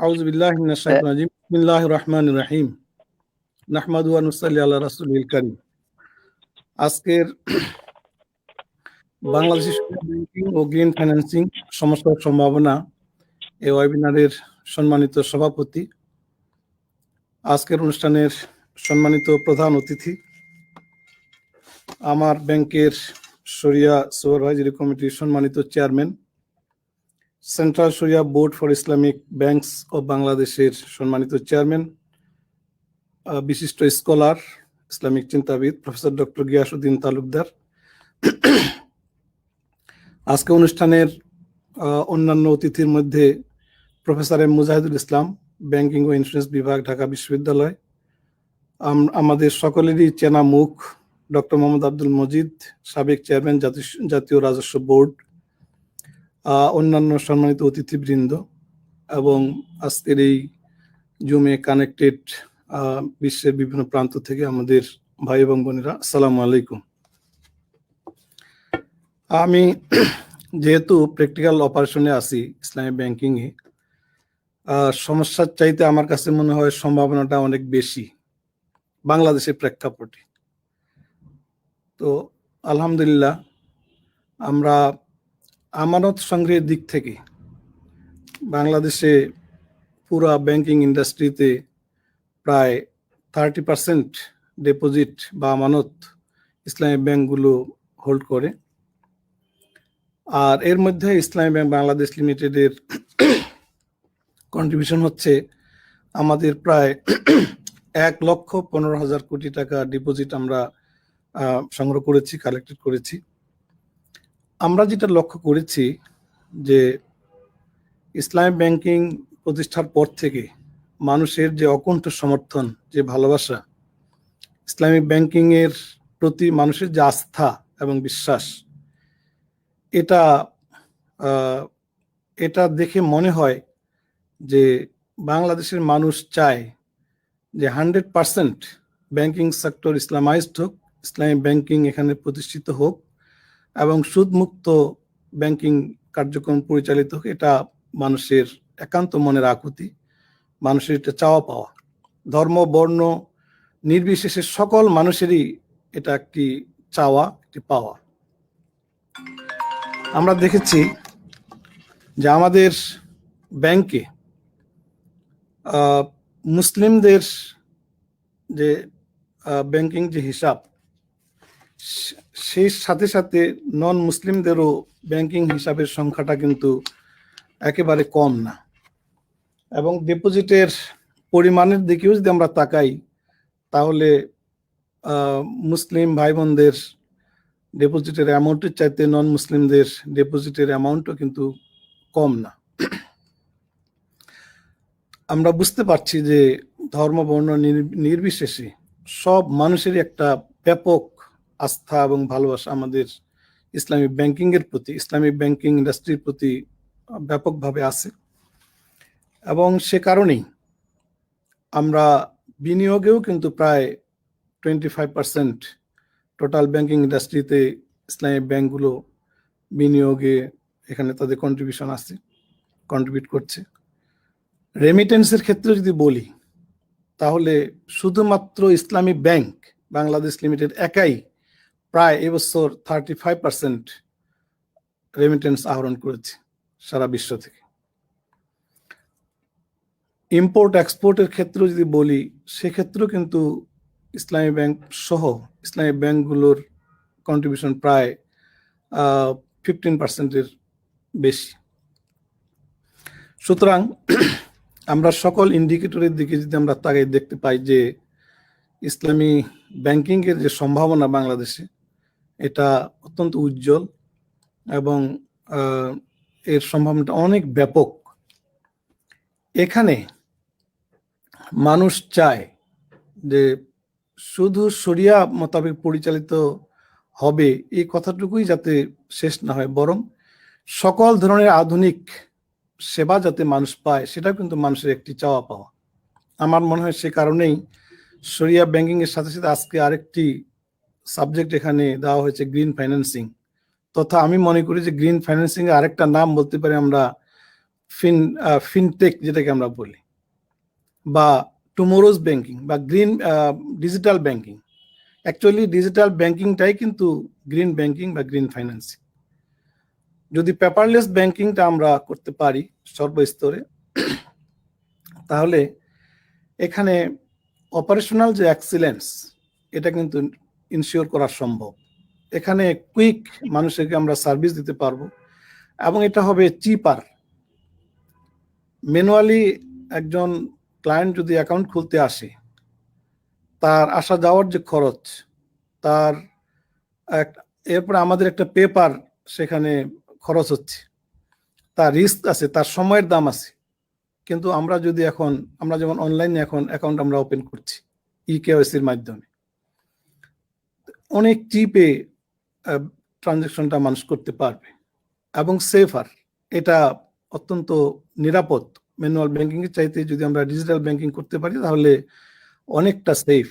আউযু বিল্লাহি মিনাশ শাইতানির রাজিম বিসমিল্লাহির রহমানির রহিম নাহমাদু ওয়া নুসাল্লি আলা রাসূলিল কারীম আজকের বাংলাদেশের ব্যাংকিং ও গ্রিন ফাইন্যান্সিং সমস্যার সম্ভাবনা এই ওয়েবিনারের সম্মানিত সভাপতি। আজকের অনুষ্ঠানের সম্মানিত প্রধান অতিথি আমার ব্যাংকের শরিয়া সুপারভাইজারি কমিটির সম্মানিত chairman central Sharia board for Islamic banks of বাংলাদেশের সম্মানিত চেয়ারম্যান বিশিষ্ট স্কলার ইসলামিক চিন্তাবিদ প্রফেসর ডক্টর গিয়াসুদ্দিন তালুকদার। আজকে অনুষ্ঠানের অন্যান্য অতিথির মধ্যে professor M Mujahidul Islam banking ও ইন্স্যুরেন্স বিভাগ, ঢাকা বিশ্ববিদ্যালয়। আম- আমাদের সকলেরই চেনা মুখ ডক্টর মোহাম্মদ আব্দুল মজিদ, সাবেক চেয়ারম্যান জাতীয়- রাজস্ব বোর্ড অন্যান্য সম্মানিত অতিথিবৃন্দ এবং আজকের এই জুমে কানেক্টেড বিশ্বের বিভিন্ন প্রান্ত থেকে আমাদের ভাই এবং বোনেরা, আসসালামু আলাইকুম। আমি যেহেতু প্র্যাকটিক্যাল অপারেশনে আছি, ইসলামী ব্যাংকিং এ সমস্যার চাইতে আমার কাছে মনে হয় সম্ভাবনাটা অনেক বেশি বাংলাদেশের প্রেক্ষাপটে। তো আলহামদুলিল্লাহ, আমরা আমানত সংগ্রহের দিক থেকে বাংলাদেশে পুরা ব্যাংকিং ইন্ডাস্ট্রিতে প্রায় থার্টি পার্সেন্ট ডিপোজিট বা আমানত ইসলামী ব্যাংকগুলো হোল্ড করে। আর এর মধ্যে ইসলামী ব্যাংক বাংলাদেশ লিমিটেডের কন্ট্রিবিউশন হচ্ছে আমাদের প্রায় এক লক্ষ পনেরো হাজার কোটি টাকা ডিপোজিট আমরা সংগ্রহ করেছি কালেক্টেড করেছি। আমরা যেটা লক্ষ্য করেছি যে ইসলামী ব্যাংকিং প্রতিষ্ঠার পর থেকে মানুষের যে অকুণ্ঠ সমর্থন, যে ভালোবাসা, ইসলামিক ব্যাংকিং এর প্রতি মানুষের যে আস্থা এবং বিশ্বাস, এটা এটা দেখে মনে হয় যে বাংলাদেশের মানুষ চায় যে hundred percent banking sector Islamized হোক ইসলামী ব্যাংকিং এখানে প্রতিষ্ঠিত হোক। এবং সুদমুক্ত ব্যাংকিং কার্যক্রম পরিচালিত হোক, এটা মানুষের একান্ত মনের আকুতি, মানুষের এটা চাওয়া পাওয়া। ধর্ম, বর্ণ নির্বিশেষে সকল মানুষেরই এটা একটি চাওয়া, একটি পাওয়া। আমরা দেখেছি যে আমাদের ব্যাংকে মুসলিমদের যে ব্যাংকিং যে হিসাব সেই সাথে সাথে নন মুসলিমদেরও ব্যাংকিং হিসাবের সংখ্যাটা কিন্তু একেবারে কম না। এবং ডিপোজিটের পরিমাণের দিকেও যদি আমরা তাকাই, তাহলে মুসলিম ভাই বোনদের ডিপোজিটের অ্যামাউন্টের চাইতে নন মুসলিমদের ডিপোজিটের অ্যামাউন্টও কিন্তু কম না। আমরা বুঝতে পারছি যে ধর্ম, বর্ণ নির- নির্বিশেষে সব মানুষেরই একটা ব্যাপক আস্থা এবং ভালোবাসা আমাদের ইসলামী ব্যাংকিং এর প্রতি, ইসলামী ব্যাংকিং ইন্ডাস্ট্রির প্রতি ব্যাপকভাবে আছে। এবং সে কারণেই আমরা বিনিয়োগেও কিন্তু প্রায় twenty five percent total banking ইন্ডাস্ট্রিতে ইসলামী ব্যাংকগুলো বিনিয়োগে এখানে তাদের কন্ট্রিবিউশন আছে কন্ট্রিবিউট করছে। রেমিটেন্সের ক্ষেত্রে যদি বলি, তাহলে শুধুমাত্র ইসলামী ব্যাংক বাংলাদেশ লিমিটেড একাই প্রায় এবছর থার্টি ফাইভ পার্সেন্ট রেমিটেন্স আহরণ করেছে সারা বিশ্ব থেকে। ইম্পোর্ট এক্সপোর্টের ক্ষেত্রে যদি বলি, সেক্ষেত্রেও কিন্তু ইসলামী ব্যাংক সহ ইসলামী ব্যাংকগুলোর কন্ট্রিবিউশন প্রায় ফিফটিন পার্সেন্টের বেশি। সুতরাং আমরা সকল ইন্ডিকেটরের দিকে যদি আমরা তাকাই দেখতে পাই যে ইসলামী ব্যাংকিংয়ের যে সম্ভাবনা বাংলাদেশে এটা অত্যন্ত উজ্জ্বল এবং এর সম্ভাবনাটা অনেক ব্যাপক। এখানে মানুষ চায় যে শুধু শরিয়া মোতাবেক পরিচালিত হবে এই কথাটুকুই যাতে শেষ না হয়, বরং সকল ধরনের আধুনিক সেবা যাতে মানুষ পায়, সেটাও কিন্তু মানুষের একটি চাওয়া পাওয়া। আমার মনে হয় সে কারণেই শরিয়া ব্যাংকিং এর সাথে সাথে আজকে আরেকটি সাবজেক্ট এখানে দেওয়া হয়েছে গ্রিন ফাইন্যান্সিং। তথা আমি মনে করি যে গ্রিন ফাইন্যান্সিং এর আরেকটা নাম বলতে পারি আমরা ফিন ফিনটেক যেটাকে আমরা বলি। বা টুমোরোজ ব্যাংকিং বা green digital banking. Actually digital ব্যাংকিংটাই কিন্তু গ্রিন ব্যাংকিং বা গ্রিন ফাইন্যান্সিং। যদি পেপারলেস ব্যাংকিংটা আমরা করতে পারি সর্বস্তরে, তাহলে এখানে অপারেশনাল যে এক্সিলেন্স, এটা কিন্তু ইনশিওর করা সম্ভব। এখানে কুইক মানুষকে আমরা সার্ভিস দিতে পারব এবং এটা হবে চিপার ম্যানুয়ালি একজন ক্লায়েন্ট যদি অ্যাকাউন্ট খুলতে আসে, তার আসা যাওয়ার যে খরচ, তার এরপরে আমাদের একটা পেপার সেখানে খরচ হচ্ছে, তার রিস্ক আছে, তার সময়ের দাম আছে। কিন্তু আমরা যদি এখন, আমরা যেমন অনলাইনে এখন অ্যাকাউন্ট আমরা ওপেন করছি ই কেওয়াইসির মাধ্যমে। অনেক চিপে ট্রানজেকশনটা মানুষ করতে পারবে। এবং সেফার এটা অত্যন্ত নিরাপদ। ম্যানুয়াল ব্যাংকিং এর চাইতে যদি আমরা ডিজিটাল ব্যাংকিং করতে পারি, তাহলে অনেকটা সেফ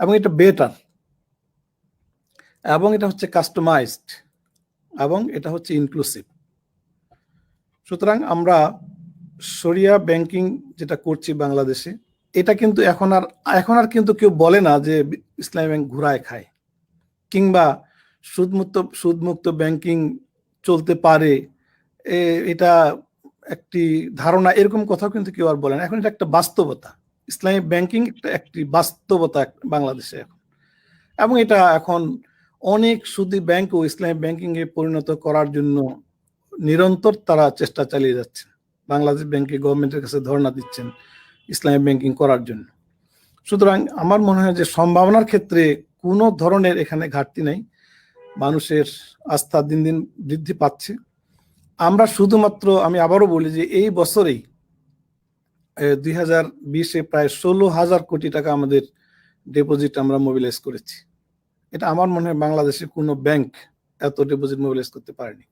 এবং এটা বেটার এবং এটা হচ্ছে কাস্টমাইজড এবং এটা হচ্ছে ইনক্লুসিভ সুতরাং আমরা সরিয়া ব্যাংকিং যেটা করছি বাংলাদেশে, এটা কিন্তু এখন আর এখন আর কিন্তু কেউ বলে না যে ইসলামী ব্যাংক ঘুরায় খায়। কিংবা সুদমুক্ত সুদমুক্ত ব্যাংকিং চলতে পারে এটা একটি ধারণা, এরকম কথাও কিন্তু কেউ আর বলে না। এখন এটা একটা বাস্তবতা। ইসলামী ব্যাংকিং একটা একটি বাস্তবতা বাংলাদেশে এখন। এবং এটা এখন অনেক সুদী ব্যাংক ও ইসলামী ব্যাংকিং এ পরিণত করার জন্য নিরন্তর তারা চেষ্টা চালিয়ে যাচ্ছে। বাংলাদেশ ব্যাংকে গভর্নমেন্টের কাছে ধর্ণা দিচ্ছেন ইসলামী ব্যাংকিং করার জন্য। সুতরাং আমার মনে হয় যে সম্ভাবনার ক্ষেত্রে কোনো ধরনের এখানে ঘাটতি নেই। মানুষের আস্থা দিন দিন বৃদ্ধি পাচ্ছে। আমরা শুধুমাত্র, আমি আবারও বলি যে এই বছরেই দুই হাজার বিশে প্রায় ষোলো হাজার কোটি টাকা আমাদের ডিপোজিট আমরা মোবিলাইজ করেছি। এটা আমার মনে হয় বাংলাদেশে কোনো ব্যাংক এত ডিপোজিট মোবিলাইজ করতে পারেনি।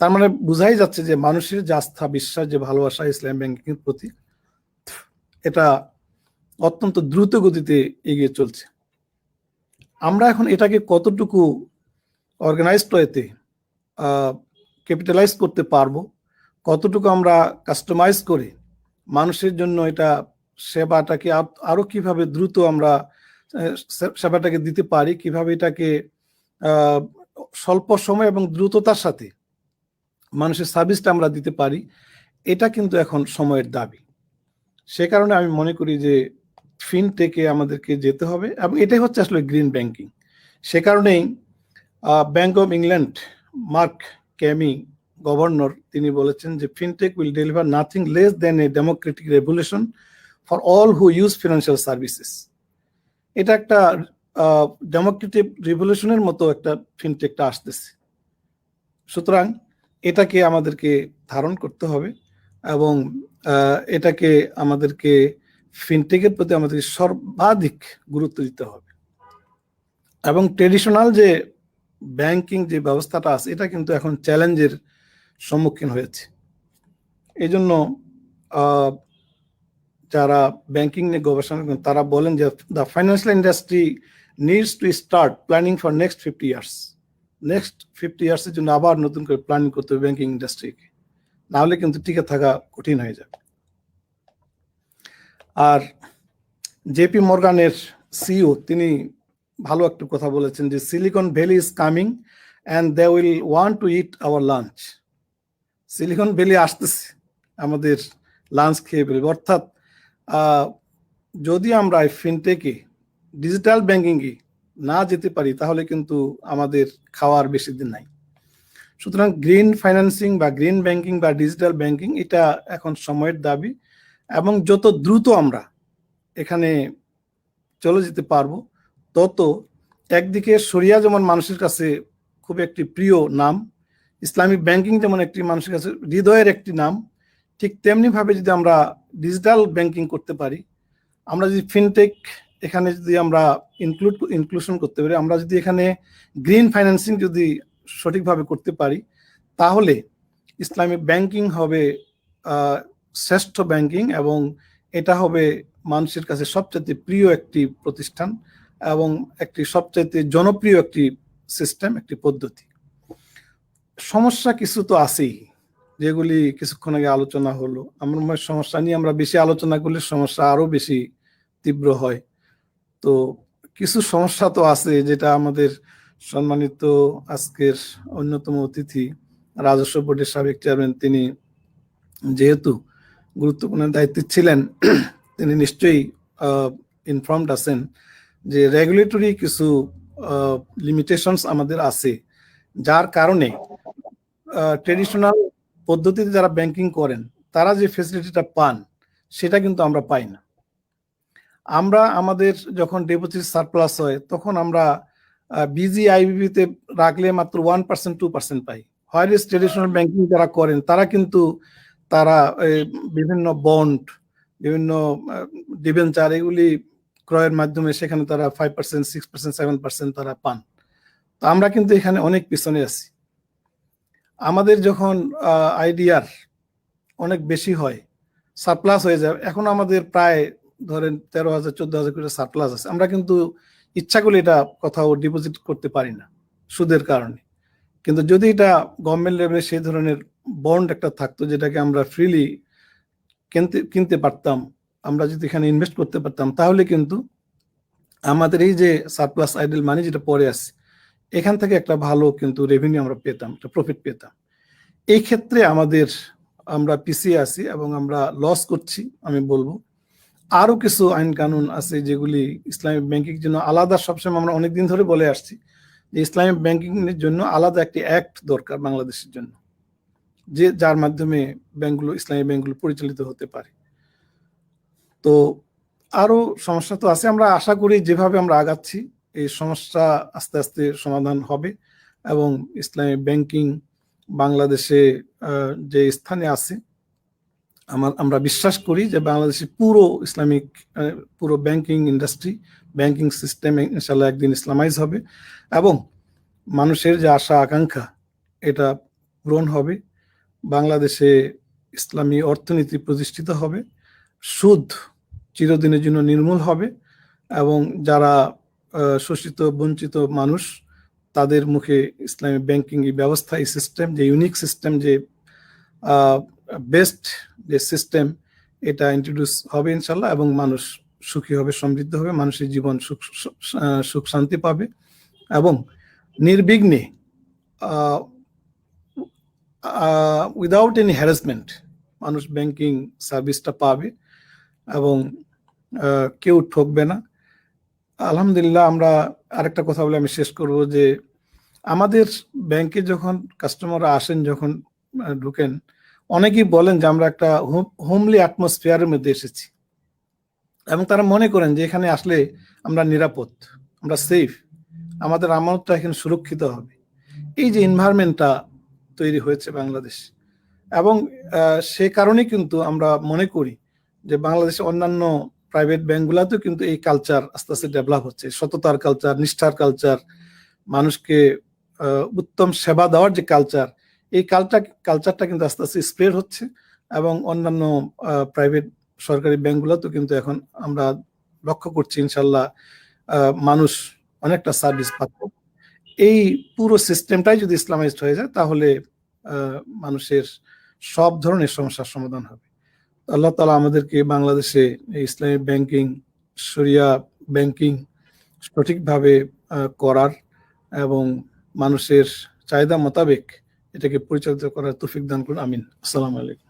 তার মানে বোঝাই যাচ্ছে যে মানুষের যে আস্থা, বিশ্বাস, যে ভালোবাসা ইসলাম ব্যাংকিং প্রতি, এটা অত্যন্ত দ্রুত গতিতে এগিয়ে চলছে। আমরা এখন এটাকে কতটুকু অর্গানাইজড ওয়েতে ক্যাপিটালাইজ করতে পারব, কতটুকু আমরা কাস্টমাইজ করে মানুষের জন্য এটা সেবাটাকে আরও আরও কীভাবে দ্রুত আমরা সেবাটাকে দিতে পারি, কীভাবে এটাকে স্বল্প সময় এবং দ্রুততার সাথে মানুষের সার্ভিসটা আমরা দিতে পারি, এটা কিন্তু এখন সময়ের দাবি। সে কারণে আমি মনে করি যে ফিনটেকে আমাদেরকে যেতে হবে এবং এটাই হচ্ছে আসলে গ্রিন ব্যাংকিং। সে কারণেই Bank of England Mark Carney governor, তিনি বলেছেন যে fintech will deliver nothing less than a democratic revolution for all who use financial services. এটা একটা ডেমোক্রেটিক রিভলিউশনের মতো একটা ফিনটেকটা আসতেছে। সুতরাং এটাকে আমাদেরকে ধারণ করতে হবে এবং এটাকে আমাদেরকে ফিনটেকের প্রতি আমাদের সর্বাধিক গুরুত্ব দিতে হবে। এবং ট্রেডিশনাল যে ব্যাংকিং যে ব্যবস্থাটা আছে, এটা কিন্তু এখন চ্যালেঞ্জের সম্মুখীন হয়েছে। এই জন্য যারা ব্যাংকিং নিয়ে গবেষণা করেন, তারা বলেন যে the financial industry needs to start planning for next fifty years next fifty ইয়ার্সের জন্য আবার নতুন করে প্ল্যানিং করতে হবে ব্যাংকিং ইন্ডাস্ট্রিকে নাহলে কিন্তু টিকে থাকা কঠিন হয়ে যাবে। আর জেপি মর্গানের সিও তিনি ভালো একটু কথা বলেছেন যে Silicon Valley is coming and they will want to eat our lunch Silicon Valley আসতেছে, আমাদের লাঞ্চ খেয়ে ফেলবে। অর্থাৎ যদি আমরা ফিনটেকে ডিজিটাল ব্যাংকিংয়ে না যেতে পারি, তাহলে কিন্তু আমাদের খাওয়ার বেশি দিন নাই। সুতরাং গ্রিন ফাইন্যান্সিং বা গ্রিন ব্যাংকিং বা ডিজিটাল ব্যাংকিং এটা এখন সময়ের দাবি। এবং যত দ্রুত আমরা এখানে চলে যেতে পারব, তত একদিকে সরিয়া যেমন মানুষের কাছে খুব একটি প্রিয় নাম, ইসলামিক ব্যাংকিং যেমন একটি মানুষের কাছে হৃদয়ের একটি নাম, ঠিক তেমনিভাবে যদি আমরা ডিজিটাল ব্যাংকিং করতে পারি, আমরা যদি ফিনটেক এখানে যদি আমরা ইনক্লুড, ইনক্লুশন করতে পারি, আমরা যদি এখানে গ্রিন ফাইন্যান্সিং যদি সঠিকভাবে করতে পারি, তাহলে ইসলামিক ব্যাংকিং হবে শ্রেষ্ঠ ব্যাংকিং এবং এটা হবে মানুষের কাছে সবচেয়ে প্রিয় একটি প্রতিষ্ঠান এবং একটি সবচাইতে জনপ্রিয় একটি সিস্টেম একটি পদ্ধতি। সমস্যা কিছু তো আছেই, যেগুলি কিছুক্ষণ আগে আলোচনা হলো। আমার মনে সমস্যা নিয়ে আমরা বেশি আলোচনা করলে সমস্যা আরও বেশি তীব্র হয়। তো কিছু সমস্যা তো আছে যেটা আমাদের সম্মানিত আজকের অন্যতম অতিথি, রাজস্ব বোর্ডের সাবেক চেয়ারম্যান তিনি যেহেতু গুরুত্বপূর্ণ দায়িত্বে ছিলেন, তিনি নিশ্চয়ই ইনফর্মড আছেন যে রেগুলেটরি কিছু লিমিটেশনস আমাদের আছে, যার কারণে ট্রেডিশনাল পদ্ধতিতে যারা ব্যাংকিং করেন, তারা যে ফেসিলিটিটা পান, সেটা কিন্তু আমরা পাই না। আমরা আমাদের যখন ডিপোজিট সারপ্লাস হয়, তখন আমরা বিজি আইবিবিতে রাখলে মাত্র ওয়ান পার্সেন্ট টু পার্সেন্ট পাই। হোয়াইট ট্রেডিশনাল ব্যাংকিং যারা করেন, তারা কিন্তু তারা বিভিন্ন বন্ড, বিভিন্ন ডিভেঞ্চার এগুলি ক্রয়ের মাধ্যমে সেখানে তারা five percent six percent seven percent তারা পান। তো আমরা কিন্তু এখানে অনেক পিছনে আছি। আমাদের যখন আইডিআর অনেক বেশি হয় সারপ্লাস হয়ে যায়, এখন আমাদের প্রায় ধরেন তেরো হাজার, চোদ্দ হাজার করে সারপ্লাস আছে। আমরা কিন্তু ইচ্ছা করলে এটা কোথাও ডিপোজিট করতে পারি না, সুদের কারণে। কিন্তু যদি এটা গভর্নমেন্ট লেভেলে সেই ধরনের বন্ড একটা থাকতো, যেটাকে আমরা ফ্রিলি কিনতে কিনতে পারতাম, আমরা যদি এখানে ইনভেস্ট করতে পারতাম, তাহলে কিন্তু আমাদের এই যে সারপ্লাস আইডেল মানি যেটা পরে আছে, এখান থেকে একটা ভালো কিন্তু রেভিনিউ আমরা পেতাম, একটা প্রফিট পেতাম। এই ক্ষেত্রে আমাদের, আমরা পিছিয়ে আছি এবং আমরা লস করছি, আমি বলব। আরও কিছু আইন কানুন আছে যেগুলি ইসলামিক ব্যাংকিং জন্য আলাদা, সবসময় আমরা অনেকদিন ধরে বলে আসছি। যে ইসলামিক ব্যাংকিং এর জন্য আলাদা একটি অ্যাক্ট দরকার বাংলাদেশের জন্য, যে যার মাধ্যমে ব্যাংকগুলো ইসলামী ব্যাংকগুলো পরিচালিত হতে পারে। তো আরও সমস্যা তো আছে, আমরা আশা করি যেভাবে আমরা আগাচ্ছি, এই সমস্যা আস্তে আস্তে সমাধান হবে এবং ইসলামী ব্যাংকিং বাংলাদেশে যে স্থানে আছে, আমার, আমরা বিশ্বাস করি যে বাংলাদেশে পুরো ইসলামিক পুরো ব্যাংকিং ইন্ডাস্ট্রি ব্যাংকিং সিস্টেম ইনশাল্লাহ একদিন ইসলামাইজ হবে এবং মানুষের যে আশা, আকাঙ্ক্ষা, এটা পূরণ হবে। বাংলাদেশে ইসলামী অর্থনীতি প্রতিষ্ঠিত হবে। সুদ চিরদিনের জন্য নির্মূল হবে এবং যারা শোষিত, বঞ্চিত মানুষ, তাদের মুখে ইসলামী ব্যাংকিং ব্যবস্থা, এই সিস্টেম, যে ইউনিক সিস্টেম, যে বেস্ট যে সিস্টেম, এটা ইন্ট্রোডিউস হবে ইনশাল্লাহ এবং মানুষ সুখী হবে, সমৃদ্ধ হবে, মানুষের জীবন সুখ সুখ শান্তি পাবে এবং নির্বিঘ্নে উইদাউট এনি হ্যারাসমেন্ট মানুষ ব্যাংকিং সার্ভিসটা পাবে এবং কেউ ঠকবে না। আলহামদুলিল্লাহ আমরা আরেকটা কথা বলে আমি শেষ করব যে, আমাদের ব্যাংকে যখন কাস্টমাররা আসেন, যখন ঢুকেন, অনেকেই বলেন যে আমরা একটা হোমলি অ্যাটমসফিয়ারের মধ্যে এসেছি। এবং তারা মনে করেন যে এখানে আসলে আমরা নিরাপদ, আমরা সেফ আমাদের আমানতটা এখানে সুরক্ষিত হবে। এই যে এনভায়রনমেন্টটা তৈরি হয়েছে বাংলাদেশ এবং সে কারণে কিন্তু আমরা মনে করি যে বাংলাদেশে অন্যান্য প্রাইভেট ব্যাংকগুলোতেও কিন্তু এই কালচার আস্তে আস্তে ডেভেলপ হচ্ছে। সততার কালচার নিষ্ঠার কালচার মানুষকে উত্তম সেবা দেওয়ার যে কালচার এই কালচার কালচারটা কিন্তু আস্তে আস্তে স্প্রেড হচ্ছে এবং অন্যান্য প্রাইভেট সরকারি ব্যাংকগুলোতেও কিন্তু এখন আমরা লক্ষ্য করছি, ইনশাল্লাহ মানুষ অনেকটা সার্ভিস পাচ্ছে। এই পুরো সিস্টেমটাই যদি ইসলামাইজড হয়ে যায়, তাহলে মানুষের সব ধরনের সমস্যার সমাধান হবে। আল্লাহ তালা আমাদেরকে বাংলাদেশে ইসলামী ব্যাংকিং, শরিয়া ব্যাংকিং সঠিকভাবে করার এবং মানুষের চাহিদা মোতাবেক এটাকে পরিচালিত করার তৌফিক দান করুন। আমিন। আসসালামু আলাইকুম।